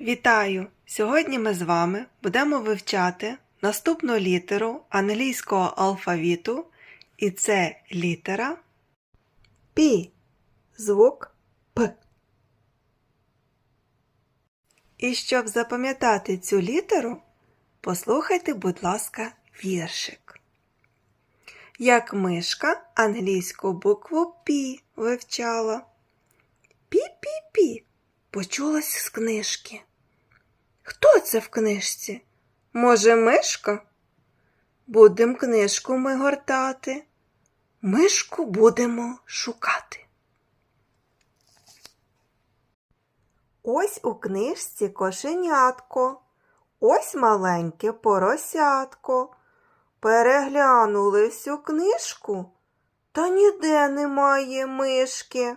Вітаю! Сьогодні ми з вами будемо вивчати наступну літеру англійського алфавіту, і це літера Пі. Звук П. І щоб запам'ятати цю літеру, послухайте, будь ласка, віршик. Як мишка англійську букву Пі вивчала. Пі-пі-пі почулась з книжки. Хто це в книжці? Може, мишка? Будем книжку ми гортати. Мишку будемо шукати. Ось у книжці кошенятко, ось маленьке поросятко. Переглянули всю книжку, та ніде немає мишки.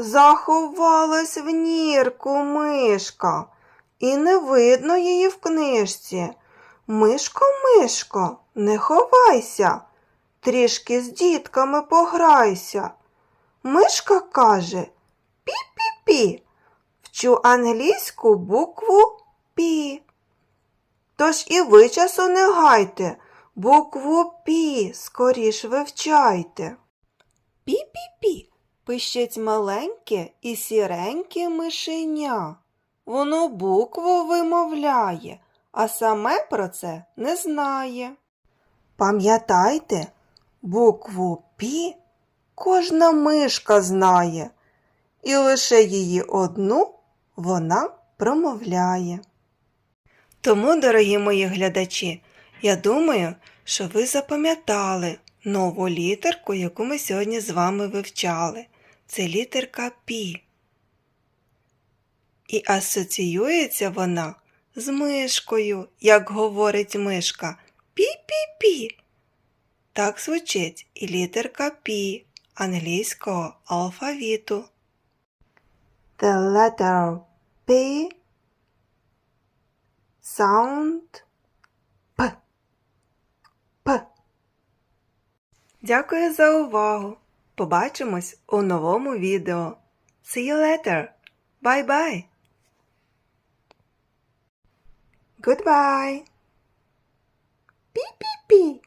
Заховалась в нірку мишка, і не видно її в книжці. Мишко, мишко, не ховайся, трішки з дітками пограйся. Мишка каже пі-пі-пі, вчу англійську букву пі. Тож і ви часу не гайте, букву пі скоріш вивчайте. Пі-пі-пі. Пищить маленьке і сіреньке мишеня. Воно букву вимовляє, а саме про це не знає. Пам'ятайте, букву Пі кожна мишка знає, і лише її одну вона промовляє. Тому, дорогі мої глядачі, я думаю, що ви запам'ятали нову літерку, яку ми сьогодні з вами вивчали. Це літерка Пі. І асоціюється вона з мишкою, як говорить мишка. Пі-пі-пі. Так звучить і літерка Пі англійського алфавіту. The letter P sound П. П. Дякую за увагу. Побачимось у новому відео. See you later. Bye-bye. Goodbye. Пі-пі-пі.